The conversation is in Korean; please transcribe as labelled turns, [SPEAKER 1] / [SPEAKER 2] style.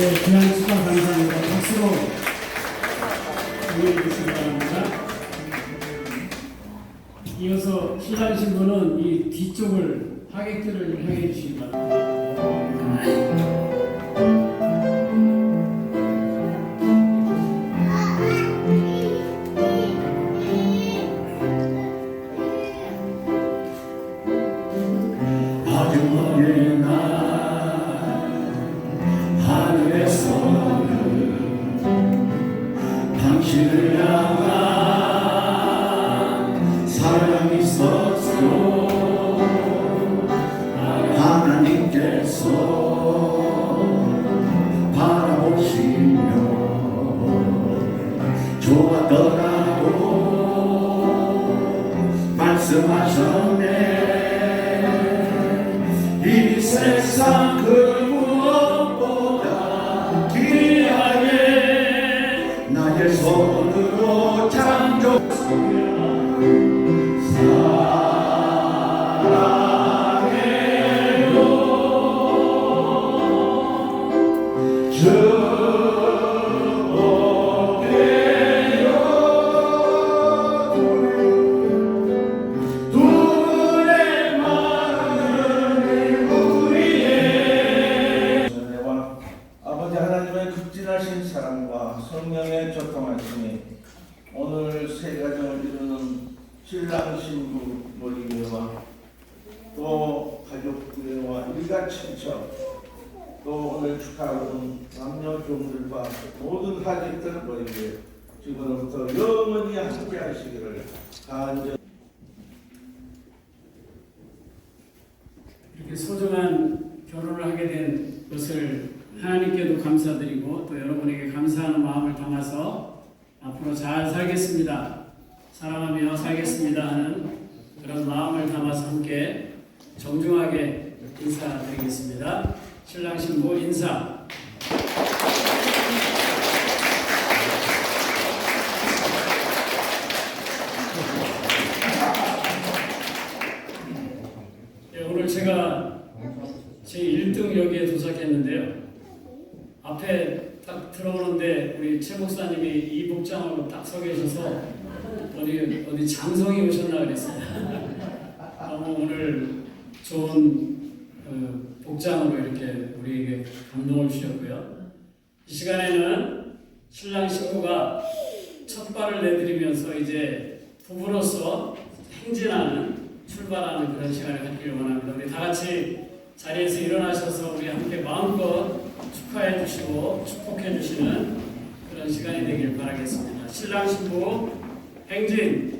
[SPEAKER 1] 네, 귀한 축하 감사합니다. 박수로 응원해 주시기 바랍니다. 이어서 신랑 신부는 이 뒤쪽을 하객들을 향해 주시기 바랍니다.
[SPEAKER 2] razão 사랑과 성령의 교통하심이 오늘 세 가정을 이루는 신랑 신부 모리교와 또 가족들과 일가 친척 또 오늘 축하하는 남녀 종들과 모든 하객들 모리교 지금부터 영원히 함께 하시기를 간절
[SPEAKER 1] 이렇게 소중한 결혼을 하게 된 것을 하나님께도 감사드리고 또 여러분에게 감사하는 마음을 담아서 앞으로 잘 살겠습니다. 사랑하며 살겠습니다 하는 그런 마음을 담아서 함께 정중하게 인사드리겠습니다. 신랑 신부 인사. 예, 오늘 제가 제 1등 여기에 도착했는데요. 앞에 딱 들어오는데 우리 최 목사님이 이 복장으로 딱 서 계셔서 어디 어디 장성이 오셨나 그랬어요. 너무 오늘 좋은 어, 복장으로 이렇게 우리에게 감동을 주셨고요. 이 시간에는 신랑 신부가 첫 발을 내드리면서 이제 부부로서 행진하는 출발하는 그런 시간을 갖기를 원합니다. 우리 다 같이 자리에서 일어나셔서 우리 함께 마음껏 축하해 주시고 축복해 주시는 그런 시간이 되길 바라겠습니다. 신랑 신부 행진